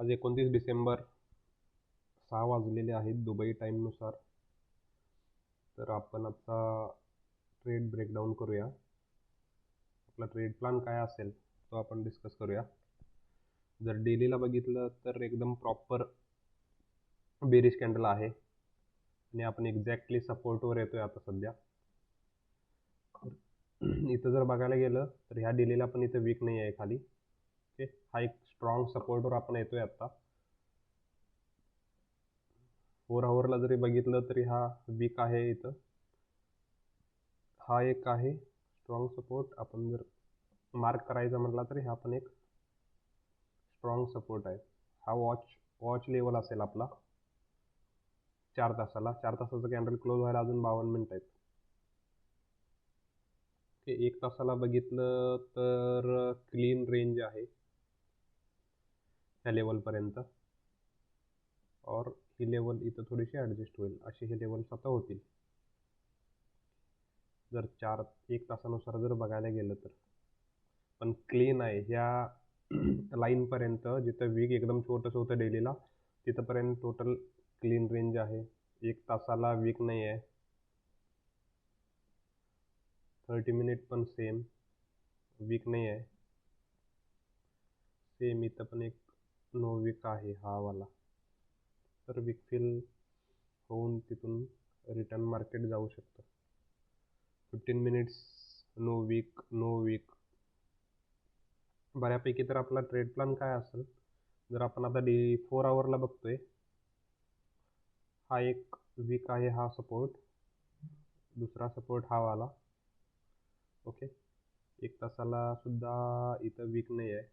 आज एकोणतीस डिसेंबर सहा वाजलेले आहेत दुबई टाईमनुसार तर आपण आता ट्रेड ब्रेकडाऊन करूया. आपला ट्रेड प्लॅन काय असेल तो आपण डिस्कस करूया. जर डेलीला बघितलं तर एकदम प्रॉपर बेरिश कॅन्डल आहे. आणि आपण एक्झॅक्टली सपोर्टवर येतोय आता सध्या. इथं जर बघायला गेलं तर ह्या डेलीला पण इथं वीक नाही आहे खाली. ओके हा एक स्ट्रॉंग सपोर्टवर आपण येतोय आता. फोर आवरला जरी बघितलं तरी हा वीक आहे इथं. हा एक आहे स्ट्रॉंग सपोर्ट आपण जर मार्क करायचा म्हटला तरी हा पण एक स्ट्रॉंग सपोर्ट आहे. हा वॉच वॉच लेवल असेल आपला. चार तासाला. चार तासाचं कॅन्डल क्लोज व्हायला अजून बावन्न मिनिट आहेत. ओके एक तासाला बघितलं तर क्लीन रेंज आहे. ह्या लेवलपर्यंत और ही लेवल इथं थोडीशी ॲडजस्ट होईल. अशी हे लेवल स्वतः होतील. जर चार एक तासानुसार जर बघायला गेलं तर. पण क्लीन आहे. ह्या लाईनपर्यंत जिथं वीक एकदम छोटंसं होतं डेलीला तिथंपर्यंत टोटल क्लीन रेंज आहे. एक तासाला वीक नाही आहे. थर्टी मिनिट पण सेम वीक नाही आहे. सेम इथं पण एक नो वीक आहे हा वाला. तर वीक फिल होऊन तिथून रिटर्न मार्केट जाऊ शकतं. Fifteen minutes no wick no wick बऱ्यापैकी तर आपला ट्रेड प्लॅन काय असेल? जर आपण आता डी फोर आवरला बघतोय हा एक वीक आहे हा सपोर्ट दुसरा सपोर्ट हा वाला. ओके एक तासाला सुद्धा इथं वीक नाही आहे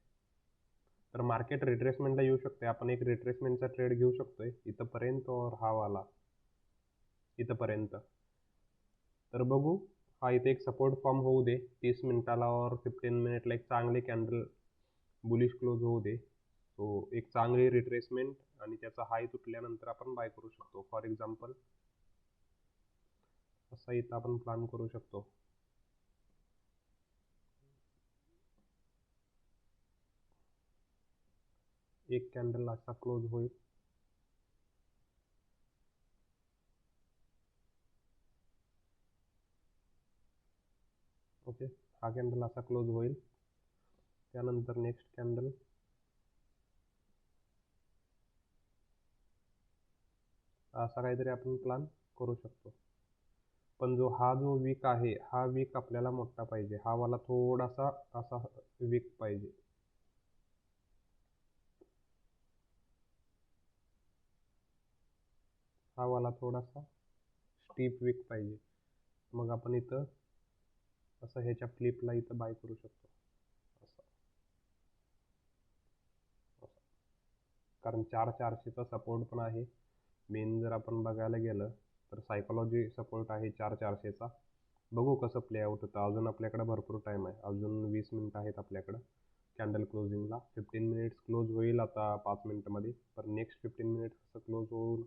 तर मार्केट रिट्रेसमेंटला येऊ शकते. आपण एक रिट्रेसमेंटचा ट्रेड घेऊ शकतोय. इथंपर्यंत और हा वाला. इथंपर्यंत. तर बघू. हा इथे एक सपोर्ट फॉर्म होऊ दे. तीस मिनिटाला और फिफ्टीन मिनिटला एक चांगले कॅन्डल बुलिश क्लोज होऊ दे. सो एक चांगली रिट्रेसमेंट आणि त्याचा हाय तुटल्यानंतर आपण बाय करू शकतो. फॉर एक्झाम्पल असा इथं आपण प्लॅन करू शकतो. एक कॅन्डल असा क्लोज होईल. ओके हा कॅन्डल असा क्लोज होईल. त्यानंतर नेक्स्ट कॅन्डल असा काहीतरी आपण प्लॅन करू शकतो. पण जो हा जो वीक आहे हा वीक आपल्याला मोठा पाहिजे. हा वाला थोडासा असा वीक पाहिजे. हा वाला थोडासा स्टीप विक पाहिजे. मग आपण इथं असं ह्याच्या फ्लिपला इथं बाय करू शकतो. असं. असं. कारण चार चारशेचा सपोर्ट पण आहे. मेन जर आपण बघायला गेलं तर सायकोलॉजी सपोर्ट आहे चार चारशेचा बघू कसं प्ले आउट होतं. अजून आपल्याकडं भरपूर टाईम आहे. अजून वीस मिनटं आहेत आपल्याकडं. कॅन्डल क्लोजिंगला फिफ्टीन मिनिट्स क्लोज होईल आता पाच मिनटामध्ये पण नेक्स्ट फिफ्टीन मिनिट्स कसं क्लोज होऊन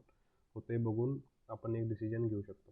होते बघून आपण एक डिसिजन घेऊ शकतो.